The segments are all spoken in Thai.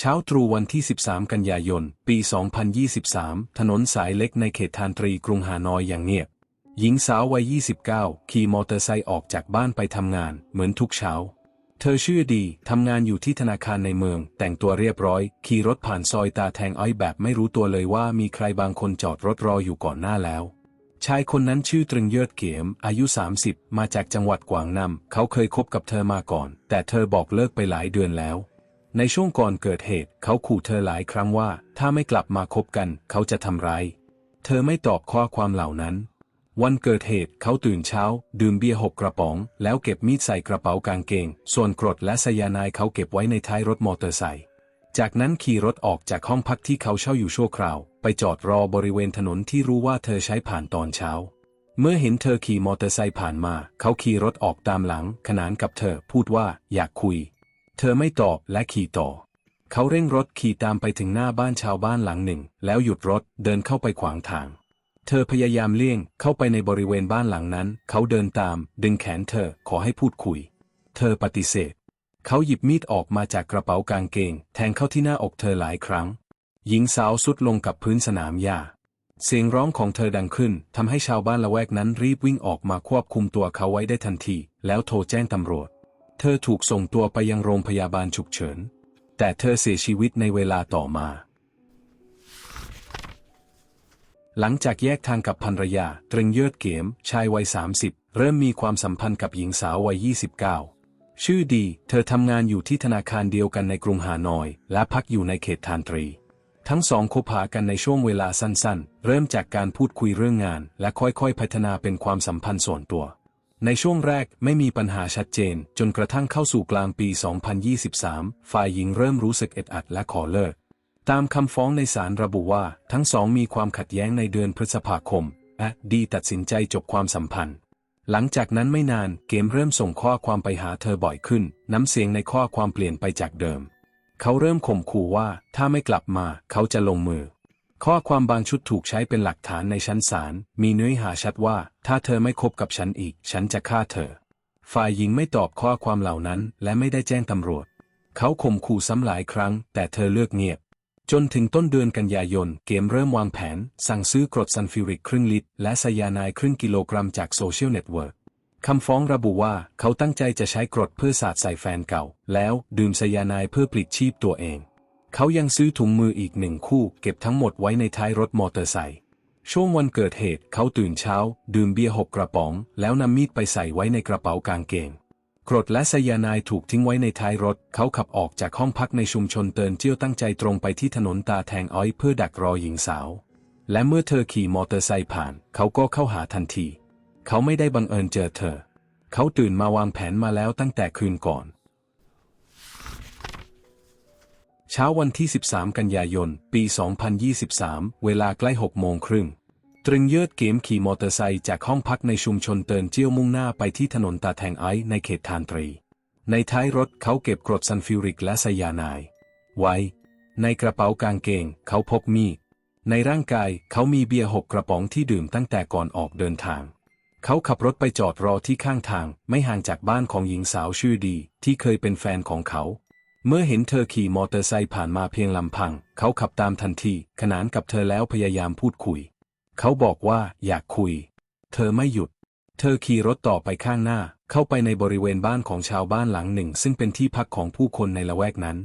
เช้าตรู่วันที่ 13 กันยายน ปี 2023 ถนนสายเล็กในเขตทานตรีกรุงฮานอยอย่างเงียบ หญิงสาววัย 29 ขี่มอเตอร์ไซค์ออกจากบ้านไปทำงาน เหมือนทุกเช้า เธอชื่อดี ทำงานอยู่ที่ธนาคารในเมือง แต่งตัวเรียบร้อย ขี่รถผ่านซอยตาแทงอ้อยแบบไม่รู้ตัวเลยว่ามีใครบางคนจอดรถรออยู่ก่อนหน้าแล้ว ชายคนนั้นชื่อตรึงเยิดเกียม อายุ 30 มาจากจังหวัดกวางนำเขาเคยคบกับเธอมาก่อน แต่เธอบอกเลิกไปหลายเดือนแล้ว ในช่วงก่อนเกิดเหตุ เขาขู่เธอหลายครั้งว่า ถ้าไม่กลับมาคบกันเขาจะทำร้าย เธอไม่ตอบข้อความเหล่านั้น วันเกิดเหตุเขาตื่นเช้า ดื่มเบียร์หกกระป๋อง แล้วเก็บมีดใส่กระเป๋ากางเกง ส่วนกรดและไซยาไนด์เขาเก็บไว้ในท้ายรถมอเตอร์ไซค์จากนั้นขี่รถออกจากห้องพักที่เขาเช่าอยู่ชั่วคราว ไปจอดรอบริเวณถนนที่รู้ว่าเธอใช้ผ่านตอนเช้า เมื่อเห็นเธอขี่มอเตอร์ไซค์ผ่านมา เขาขี่รถออกตามหลัง ขนานกับเธอพูดว่าอยากคุย เธอไม่ตอบและขี่ต่อ เขาเร่งรถขี่ตามไปถึงหน้าบ้านชาวบ้านหลังหนึ่ง แล้วหยุดรถเดินเข้าไปขวางทาง เธอพยายามเลี่ยงเข้าไปในบริเวณบ้านหลังนั้น เขาเดินตาม ดึงแขนเธอขอให้พูดคุย เธอปฏิเสธ เขาหยิบมีดออกมาจากกระเป๋ากางเกง แทงเข้าที่หน้าอกเธอหลายครั้ง หญิงสาวสุดลงกับพื้นสนามหญ้าเสียงร้องของเธอดังขึ้นทำให้ชาวบ้านละแวกนั้นรีบวิ่งออกมาควบคุมตัวเขาไว้ได้ทันที แล้วโทรแจ้งตำรวจ เธอถูกส่งตัวไปยังโรงพยาบาลฉุกเฉิน แต่เธอเสียชีวิตในเวลาต่อมา หลังจากแยกทางกับภรรยาตรึงเยิดเกม ชายวัย 30 เริ่มมีความสัมพันธ์กับหญิงสาววัย 29 ชื่อดี เธอทำงานอยู่ที่ธนาคารเดียวกันในกรุงฮานอย และพักอยู่ในเขตทานตรี ทั้งสองคบหากันในช่วงเวลาสั้นๆ เริ่มจากการพูดคุยเรื่องงาน และค่อยๆ พัฒนาเป็นความสัมพันธ์ส่วนตัว ในช่วงแรกไม่มีปัญหาชัดเจน จนกระทั่งเข้าสู่กลางปี 2023 ฝ่ายหญิงเริ่มรู้สึกอึดอัดและขอเลิก ตามคำฟ้องในศาลระบุว่าทั้งสองมีความขัดแย้งในเดือนพฤษภาคมและดีตัดสินใจจบความสัมพันธ์ หลังจากนั้นไม่นานเกมเริ่มส่งข้อความไปหาเธอบ่อยขึ้น น้ำเสียงในข้อความเปลี่ยนไปจากเดิม เขาเริ่มข่มขู่ว่าถ้าไม่กลับมาเขาจะลงมือ ข้อความบางชุดถูกใช้เป็นหลักฐานในชั้นศาล มีเนื้อหาชัดว่า ถ้าเธอไม่คบกับฉันอีก ฉันจะฆ่าเธอ ฝ่ายหญิงไม่ตอบข้อความเหล่านั้น และไม่ได้แจ้งตำรวจ เขาข่มขู่ซ้ำหลายครั้ง แต่เธอเลือกเงียบ จนถึงต้นเดือนกันยายน เกมเริ่มวางแผน สั่งซื้อกรดซันฟิริกครึ่งลิตร และไซยาไนด์ครึ่งกิโลกรัมจากโซเชียลเน็ตเวิร์กคำฟ้องระบุว่าเขาตั้งใจจะใช้กรดเพื่อสาดใส่แฟนเก่า แล้วดื่มไซยาไนด์เพื่อปลิดชีพตัวเอง เขายังซื้อถุงมืออีกหนึ่งคู่เก็บทั้งหมดไว้ในท้ายรถมอเตอร์ไซค์ช่วงวันเกิดเหตุเขาตื่นเช้า ดื่มเบียร์หกกระป๋อง แล้วนำมีดไปใส่ไว้ในกระเป๋ากางเกงกรดและไซยานด์ถูกทิ้งไว้ในท้ายรถ เขาขับออกจากห้องพักในชุมชนเตินเจี้ยวตั้งใจตรงไปที่ถนนตาแทงอ้อยเพื่อดักรอหญิงสาว และเมื่อเธอขี่มอเตอร์ไซค์ผ่าน เขาก็เข้าหาทันที เขาไม่ได้บังเอิญเจอเธอ เขาตื่นมาวางแผนมาแล้วตั้งแต่คืนก่อน เช้าวันที่ 13 กันยายน ปี 2023 เวลาใกล้ 6 โมงครึ่ง ตรึงเยิดเกมขี่มอเตอร์ไซค์จากห้องพักในชุมชนเตินเจี้ยวมุ่งหน้าไปที่ถนนตาแทงไอในเขตทานตรี ในท้ายรถเขาเก็บกรดซันฟิวริกและไซยาไนด์ไว้ ในกระเป๋ากางเกงเขาพกมีด ในร่างกายเขามีเบียร์หกกระป๋องที่ดื่มตั้งแต่ก่อนออกเดินทางเขาขับรถไปจอดรอที่ข้างทาง ไม่ห่างจากบ้านของหญิงสาวชื่อดี ที่เคยเป็นแฟนของเขา เมื่อเห็นเธอขี่มอเตอร์ไซค์ผ่านมาเพียงลำพัง เขาขับตามทันที ขนานกับเธอแล้วพยายามพูดคุย เขาบอกว่าอยากคุย เธอไม่หยุด เธอขี่รถต่อไปข้างหน้า เข้าไปในบริเวณบ้านของชาวบ้านหลังหนึ่ง ซึ่งเป็นที่พักของผู้คนในละแวกนั้น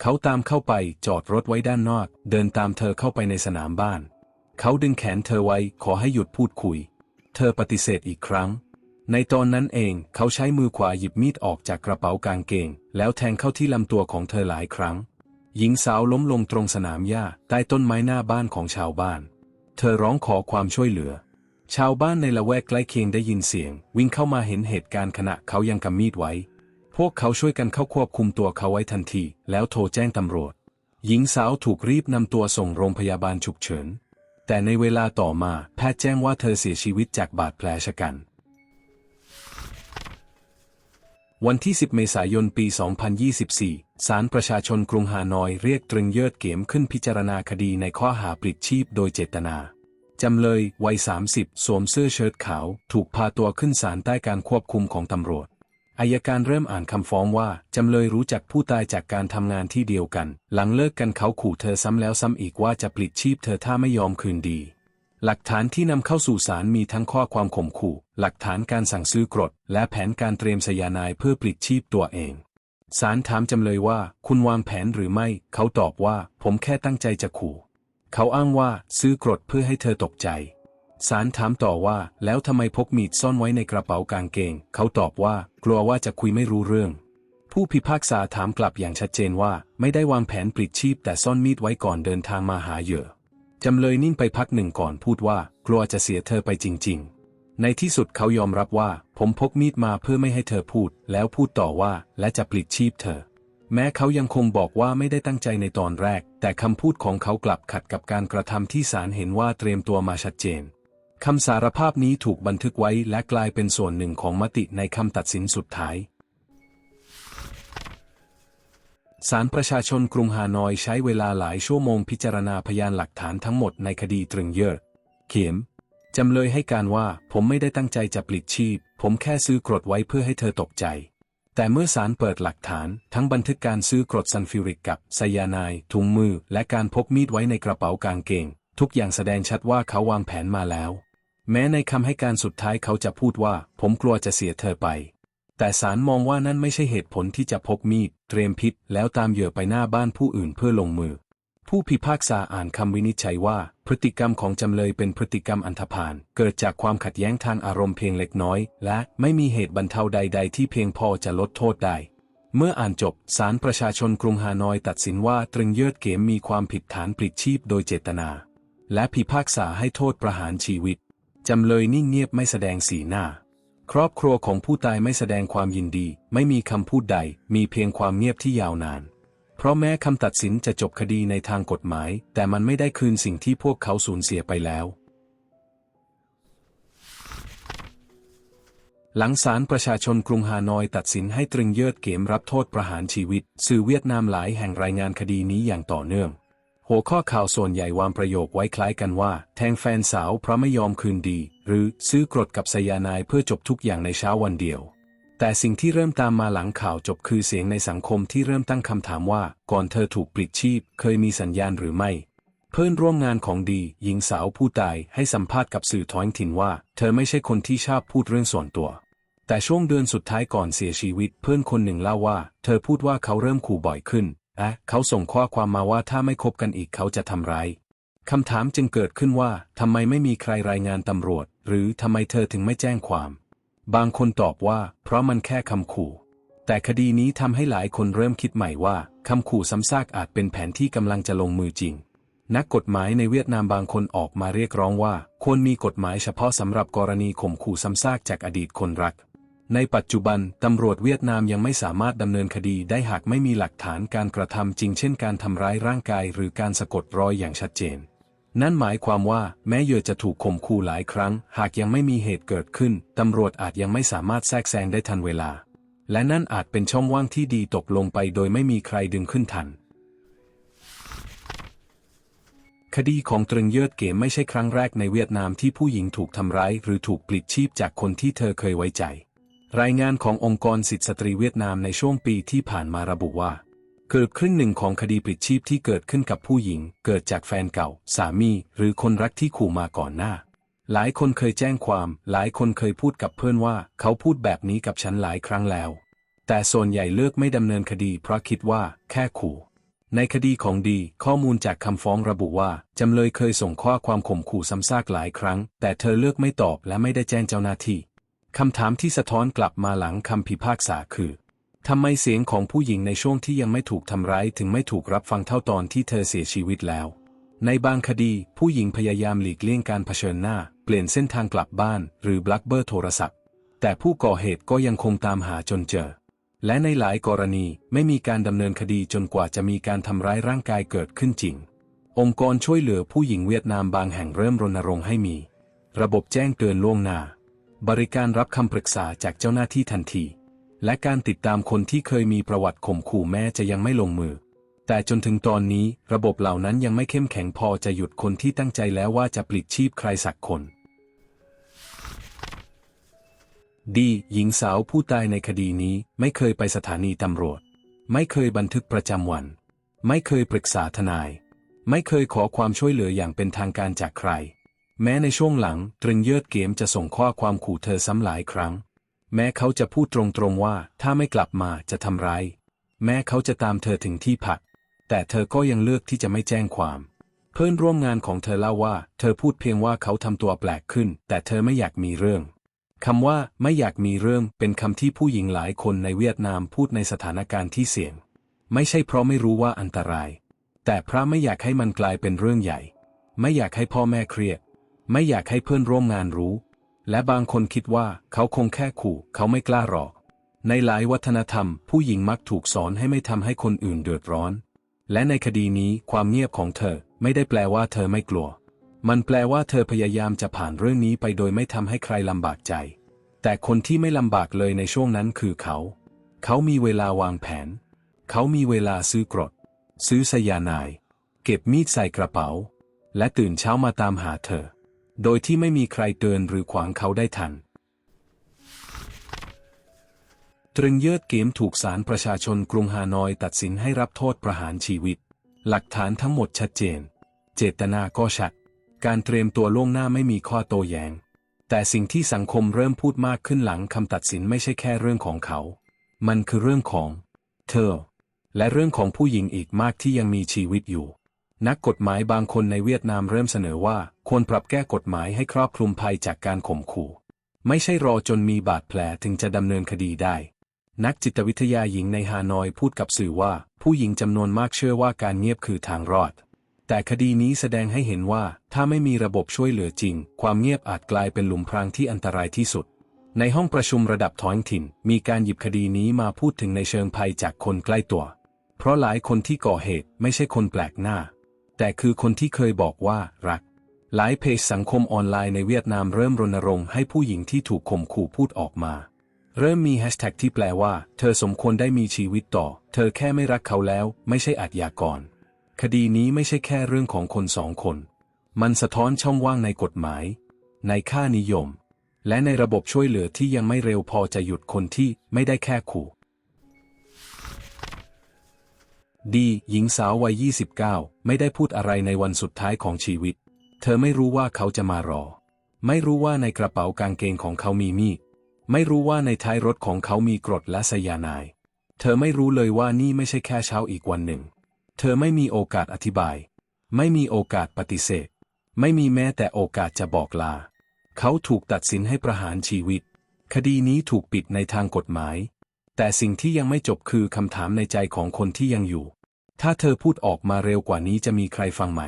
เขาตามเข้าไปจอดรถไว้ด้านนอก เดินตามเธอเข้าไปในสนามบ้าน เขาดึงแขนเธอไว้ขอให้หยุดพูดคุย เธอปฏิเสธอีกครั้ง ในตอนนั้นเองเขาใช้มือขวาหยิบมีดออกจากกระเป๋ากางเกง แล้วแทงเข้าที่ลำตัวของเธอหลายครั้ง หญิงสาวล้มลงตรงสนามหญ้าใต้ต้นไม้หน้าบ้านของชาวบ้าน เธอร้องขอความช่วยเหลือ ชาวบ้านในละแวกใกล้เคียงได้ยินเสียง วิ่งเข้ามาเห็นเหตุการณ์ขณะเขายังกำมีดไว้ พวกเขาช่วยกันเข้าควบคุมตัวเขาไว้ทันที แล้วโทรแจ้งตำรวจ หญิงสาวถูกรีบนำตัวส่งโรงพยาบาลฉุกเฉิน แต่ในเวลาต่อมาแพทย์แจ้งว่าเธอเสียชีวิตจากบาดแผลชะกัน วันที่ 10 เมษายน ปี 2024 ศาลประชาชนกรุงฮานอยเรียกตรึงเยิดเกมขึ้นพิจารณาคดีในข้อหาปลิดชีพโดยเจตนา จำเลยวัย 30 สวมเสื้อเชิ้ตขาว ถูกพาตัวขึ้นศาลใต้การควบคุมของตำรวจ อายการเริ่มอ่านคำฟ้องว่า จำเลยรู้จักผู้ตายจากการทำงานที่เดียวกัน หลังเลิกกันเขาขู่เธอซ้ำแล้วซ้ำอีกว่าจะปลิดชีพเธอถ้าไม่ยอมคืนดี หลักฐานที่นำเข้าสู่ศาลมีทั้งข้อความข่มขู่ หลักฐานการสั่งซื้อกรด และแผนการเตรียมสยานายเพื่อปลิดชีพตัวเองศาลถามจำเลยว่า คุณวางแผนหรือไม่ เขาตอบว่า ผมแค่ตั้งใจจะขู่ เขาอ้างว่าซื้อกรดเพื่อให้เธอตกใจศาลถามต่อว่า แล้วทำไมพกมีดซ่อนไว้ในกระเป๋ากางเกง เขาตอบว่า กลัวว่าจะคุยไม่รู้เรื่อง ผู้พิพากษาถามกลับอย่างชัดเจนว่า ไม่ได้วางแผนปลิดชีพแต่ซ่อนมีดไว้ก่อนเดินทางมาหาเหยื่อ จำเลยนิ่งไปพักหนึ่งก่อนพูดว่า กลัวจะเสียเธอไปจริง ๆ ในที่สุดเขายอมรับว่า ผมพกมีดมาเพื่อไม่ให้เธอพูด แล้วพูดต่อว่าและจะปลิดชีพเธอ แม้เขายังคงบอกว่าไม่ได้ตั้งใจในตอนแรก แต่คำพูดของเขากลับขัดกับการกระทำที่ศาลเห็นว่าเตรียมตัวมาชัดเจนคำสารภาพนี้ถูกบันทึกไว้และกลายเป็นส่วนหนึ่งของมติในคำตัดสินสุดท้าย ศาลประชาชนกรุงฮานอยใช้เวลาหลายชั่วโมงพิจารณาพยานหลักฐานทั้งหมดในคดีตรึงเยอร์เข็มจำเลยให้การว่าผมไม่ได้ตั้งใจจะปลิดชีพ ผมแค่ซื้อกรดไว้เพื่อให้เธอตกใจ แต่เมื่อศาลเปิดหลักฐาน ทั้งบันทึกการซื้อกรดซัลฟิวริกกับไซยาไนด์ถุงมือ และการพกมีดไว้ในกระเป๋ากางเกง ทุกอย่างแสดงชัดว่าเขาวางแผนมาแล้ว แม้ในคำให้การสุดท้ายเขาจะพูดว่า ผมกลัวจะเสียเธอไป แต่ศาลมองว่านั่นไม่ใช่เหตุผลที่จะพกมีด เตรียมพิษ แล้วตามเหยื่อไปหน้าบ้านผู้อื่นเพื่อลงมือ ผู้พิพากษาอ่านคำวินิจฉัยว่า พฤติกรรมของจำเลยเป็นพฤติกรรมอันธพาล เกิดจากความขัดแย้งทางอารมณ์เพียงเล็กน้อย และไม่มีเหตุบรรเทาใด ๆ ที่เพียงพอจะลดโทษได้ เมื่ออ่านจบศาลประชาชนกรุงฮานอยตัดสินว่าตรึงเยิดเกมมีความผิดฐานปลิดชีพโดยเจตนา และพิพากษาให้โทษประหารชีวิตจำเลยนิ่งเงียบไม่แสดงสีหน้า ครอบครัวของผู้ตายไม่แสดงความยินดี ไม่มีคำพูดใด มีเพียงความเงียบที่ยาวนาน เพราะแม้คำตัดสินจะจบคดีในทางกฎหมาย แต่มันไม่ได้คืนสิ่งที่พวกเขาสูญเสียไปแล้ว หลังศาลประชาชนกรุงฮานอยตัดสินให้ตรึงเยิดเกมรับโทษประหารชีวิต สื่อเวียดนามหลายแห่งรายงานคดีนี้อย่างต่อเนื่อง หัวข้อข่าวส่วนใหญ่วางประโยคไว้คล้ายกันว่า แทงแฟนสาวเพราะไม่ยอมคืนดี หรือซื้อกรดกับไซยาไนด์เพื่อจบทุกอย่างในเช้าวันเดียว แต่สิ่งที่เริ่มตามมาหลังข่าวจบคือเสียงในสังคมที่เริ่มตั้งคำถามว่า ก่อนเธอถูกปลิดชีพ เคยมีสัญญาณหรือไม่ เพื่อนร่วมงานของดี หญิงสาวผู้ตายให้สัมภาษณ์กับสื่อท้องถิ่นว่า เธอไม่ใช่คนที่ชอบพูดเรื่องส่วนตัว แต่ช่วงเดือนสุดท้ายก่อนเสียชีวิต เพื่อนคนหนึ่งเล่าว่า เธอพูดว่าเขาเริ่มขู่บ่อยขึ้นและเขาส่งข้อความมาว่าถ้าไม่คบกันอีกเขาจะทำร้ายคำถามจึงเกิดขึ้นว่าทำไมไม่มีใครรายงานตำรวจ หรือทำไมเธอถึงไม่แจ้งความ บางคนตอบว่า เพราะมันแค่คำขู่ แต่คดีนี้ทำให้หลายคนเริ่มคิดใหม่ว่าคำขู่ซ้ำซากอาจเป็นแผนที่กำลังจะลงมือจริง นักกฎหมายในเวียดนามบางคนออกมาเรียกร้องว่า ควรมีกฎหมายเฉพาะสำหรับกรณีข่มขู่ซ้ำซากจากอดีตคนรัก ในปัจจุบันตำรวจเวียดนามยังไม่สามารถดำเนินคดีได้หากไม่มีหลักฐานการกระทำจริง เช่น การทำร้ายร่างกาย หรือการสะกดรอยอย่างชัดเจน นั่นหมายความว่าแม้เหยื่อจะถูกข่มขู่หลายครั้ง หากยังไม่มีเหตุเกิดขึ้น ตำรวจอาจยังไม่สามารถแทรกแซงได้ทันเวลา และนั่นอาจเป็นช่องว่างที่ดีตกลงไปโดยไม่มีใครดึงขึ้นทัน คดีของตรึงเยิดเกมไม่ใช่ครั้งแรกในเวียดนามที่ผู้หญิงถูกทำร้ายหรือถูกปลิดชีพจากคนที่เธอเคยไว้ใจ รายงานขององค์กรสิทธิสตรีเวียดนามในช่วงปีที่ผ่านมาระบุว่า เกือบครึ่งหนึ่งของคดีปลิดชีพที่เกิดขึ้นกับผู้หญิง เกิดจากแฟนเก่า สามี หรือคนรักที่ขู่มาก่อนหน้า หลายคนเคยแจ้งความ หลายคนเคยพูดกับเพื่อนว่า เขาพูดแบบนี้กับฉันหลายครั้งแล้ว แต่ส่วนใหญ่เลือกไม่ดำเนินคดีเพราะคิดว่า แค่ขู่ ในคดีของดี ข้อมูลจากคำฟ้องระบุว่าจำเลยเคยส่งข้อความข่มขู่ซ้ำซากหลายครั้ง แต่เธอเลือกไม่ตอบและไม่ได้แจ้งเจ้าหน้าที่คำถามที่สะท้อนกลับมาหลังคำพิพากษาคือ ทำไมเสียงของผู้หญิงในช่วงที่ยังไม่ถูกทำร้ายถึงไม่ถูกรับฟังเท่าตอนที่เธอเสียชีวิตแล้ว ในบางคดี ผู้หญิงพยายามหลีกเลี่ยงการเผชิญหน้า เปลี่ยนเส้นทางกลับบ้าน หรือบลักเบอร์โทรศัพท์ แต่ผู้ก่อเหตุก็ยังคงตามหาจนเจอ และในหลายกรณีไม่มีการดำเนินคดีจนกว่าจะมีการทำร้ายร่างกายเกิดขึ้นจริง องค์กรช่วยเหลือผู้หญิงเวียดนามบางแห่งเริ่มรณรงค์ให้มี ระบบแจ้งเตือนล่วงหน้า บริการรับคำปรึกษาจากเจ้าหน้าที่ทันที และการติดตามคนที่เคยมีประวัติข่มขู่แม้จะยังไม่ลงมือ แต่จนถึงตอนนี้ระบบเหล่านั้นยังไม่เข้มแข็งพอจะหยุดคนที่ตั้งใจแล้วว่าจะปลิดชีพใครสักคน ดี หญิงสาวผู้ตายในคดีนี้ไม่เคยไปสถานีตำรวจ ไม่เคยบันทึกประจำวัน ไม่เคยปรึกษาทนาย ไม่เคยขอความช่วยเหลืออย่างเป็นทางการจากใคร แม้ในช่วงหลังตรึงเยิดเกมจะส่งข้อความขู่เธอซ้ำหลายครั้ง แม้เขาจะพูดตรงๆว่าถ้าไม่กลับมาจะทำร้าย แม้เขาจะตามเธอถึงที่พัก แต่เธอก็ยังเลือกที่จะไม่แจ้งความ เพื่อนร่วมงานของเธอเล่าว่า เธอพูดเพียงว่าเขาทำตัวแปลกขึ้น แต่เธอไม่อยากมีเรื่องคำว่าไม่อยากมีเรื่องเป็นคำที่ผู้หญิงหลายคนในเวียดนามพูดในสถานการณ์ที่เสี่ยง ไม่ใช่เพราะไม่รู้ว่าอันตราย แต่เพราะไม่อยากให้มันกลายเป็นเรื่องใหญ่ ไม่อยากให้พ่อแม่เครียด ไม่อยากให้เพื่อนร่วมงานรู้ และบางคนคิดว่าเขาคงแค่ขู่เขาไม่กล้าหรอก ในหลายวัฒนธรรม ผู้หญิงมักถูกสอนให้ไม่ทำให้คนอื่นเดือดร้อน และในคดีนี้ความเงียบของเธอไม่ได้แปลว่าเธอไม่กลัว มันแปลว่าเธอพยายามจะผ่านเรื่องนี้ไปโดยไม่ทำให้ใครลำบากใจ แต่คนที่ไม่ลำบากเลยในช่วงนั้นคือเขา เขามีเวลาวางแผน เขามีเวลาซื้อกรด ซื้อสยานาย เก็บมีดใส่กระเป๋า และตื่นเช้ามาตามหาเธอ โดยที่ไม่มีใครเตือนหรือขวางเขาได้ทัน ตรึงเยิดเกมถูกศาลประชาชนกรุงฮานอยตัดสินให้รับโทษประหารชีวิต หลักฐานทั้งหมดชัดเจน เจตนาก็ชัด การเตรียมตัวล่วงหน้าไม่มีข้อโต้แย้ง แต่สิ่งที่สังคมเริ่มพูดมากขึ้นหลังคำตัดสินไม่ใช่แค่เรื่องของเขา มันคือเรื่องของ เธอ และเรื่องของผู้หญิงอีกมากที่ยังมีชีวิตอยู่ นักกฎหมายบางคนในเวียดนามเริ่มเสนอว่า ควรปรับแก้กฎหมายให้ครอบคลุมภัยจากการข่มขู่ ไม่ใช่รอจนมีบาดแผลถึงจะดำเนินคดีได้ นักจิตวิทยาหญิงในฮานอยพูดกับสื่อว่า ผู้หญิงจำนวนมากเชื่อว่าการเงียบคือทางรอด แต่คดีนี้แสดงให้เห็นว่าถ้าไม่มีระบบช่วยเหลือจริง ความเงียบอาจกลายเป็นหลุมพรางที่อันตรายที่สุด ในห้องประชุมระดับท้องถิ่น มีการหยิบคดีนี้มาพูดถึงในเชิงภัยจากคนใกล้ตัว เพราะหลายคนที่ก่อเหตุไม่ใช่คนแปลกหน้า แต่คือคนที่เคยบอกว่ารัก หลายเพจสังคมออนไลน์ในเวียดนามเริ่มรณรงค์ให้ผู้หญิงที่ถูกข่มขู่พูดออกมา เริ่มมีแฮชแท็กที่แปลว่า เธอสมควรได้มีชีวิตต่อ เธอแค่ไม่รักเขาแล้ว ไม่ใช่อาชญากร คดีนี้ไม่ใช่แค่เรื่องของคนสองคน มันสะท้อนช่องว่างในกฎหมาย ในค่านิยม และในระบบช่วยเหลือที่ยังไม่เร็วพอจะหยุดคนที่ไม่ได้แค่ขู่ ดีหญิงสาววัย 29 ไม่ได้พูดอะไรในวันสุดท้ายของชีวิต เธอไม่รู้ว่าเขาจะมารอ ไม่รู้ว่าในกระเป๋ากางเกงของเขามีมีด ไม่รู้ว่าในท้ายรถของเขามีกรดและสยานาย เธอไม่รู้เลยว่านี่ไม่ใช่แค่เช้าอีกวันหนึ่ง เธอไม่มีโอกาสอธิบาย ไม่มีโอกาสปฏิเสธ ไม่มีแม้แต่โอกาสจะบอกลา เขาถูกตัดสินให้ประหารชีวิต คดีนี้ถูกปิดในทางกฎหมาย แต่สิ่งที่ยังไม่จบคือคำถามในใจของคนที่ยังอยู่ ถ้าเธอพูดออกมาเร็วกว่านี้จะมีใครฟังไหม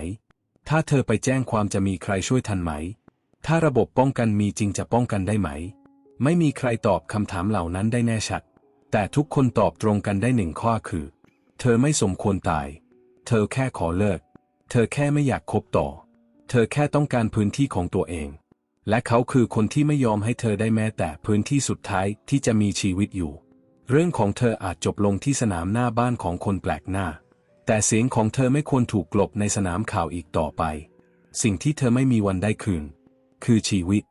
ถ้าเธอไปแจ้งความจะมีใครช่วยทันไหม ถ้าระบบป้องกันมีจริงจะป้องกันได้ไหม ไม่มีใครตอบคำถามเหล่านั้นได้แน่ชัด แต่ทุกคนตอบตรงกันได้หนึ่งข้อคือ เธอไม่สมควรตาย เธอแค่ขอเลิก เธอแค่ไม่อยากคบต่อ เธอแค่ต้องการพื้นที่ของตัวเอง และเขาคือคนที่ไม่ยอมให้เธอได้แม้แต่พื้นที่สุดท้ายที่จะมีชีวิตอยู่ เรื่องของเธออาจจบลงที่สนามหน้าบ้านของคนแปลกหน้า แต่เสียงของเธอไม่ควรถูกกลบในสนามข่าวอีกต่อไป สิ่งที่เธอไม่มีวันได้คืน คือชีวิต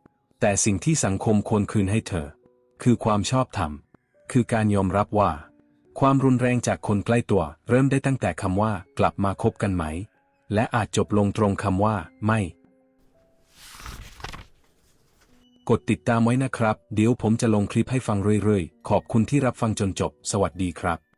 แต่สิ่งที่สังคมควรคืนให้เธอ คือความชอบธรรม คือการยอมรับว่า ความรุนแรงจากคนใกล้ตัว เริ่มได้ตั้งแต่คำว่า กลับมาคบกันไหม และอาจจบลงตรงคำว่า ไม่ กดติดตามไว้นะครับ เดี๋ยวผมจะลงคลิปให้ฟังเรื่อยๆ ขอบคุณที่รับฟังจนจบ สวัสดีครับ